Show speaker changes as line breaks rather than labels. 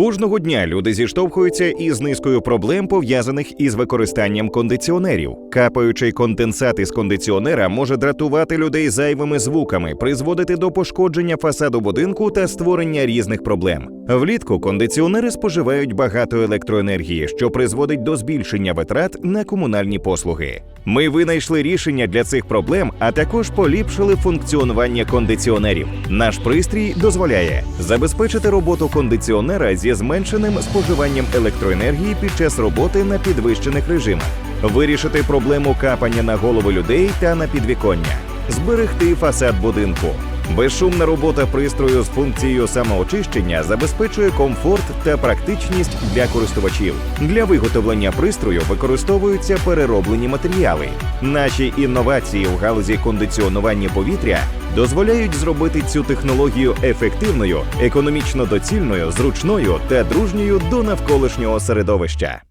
Кожного дня люди зіштовхуються із низкою проблем, пов'язаних із використанням кондиціонерів. Капаючий конденсат із кондиціонера може дратувати людей зайвими звуками, призводити до пошкодження фасаду будинку та створення різних проблем. Влітку кондиціонери споживають багато електроенергії, що призводить до збільшення витрат на комунальні послуги. Ми винайшли рішення для цих проблем, а також поліпшили функціонування кондиціонерів. Наш пристрій дозволяє забезпечити роботу кондиціонера зі зменшеним споживанням електроенергії під час роботи на підвищених режимах, вирішити проблему капання на голови людей та на підвіконня, зберегти фасад будинку. Безшумна робота пристрою з функцією самоочищення забезпечує комфорт та практичність для користувачів. Для виготовлення пристрою використовуються перероблені матеріали. Наші інновації в галузі кондиціонування повітря дозволяють зробити цю технологію ефективною, економічно доцільною, зручною та дружньою до навколишнього середовища.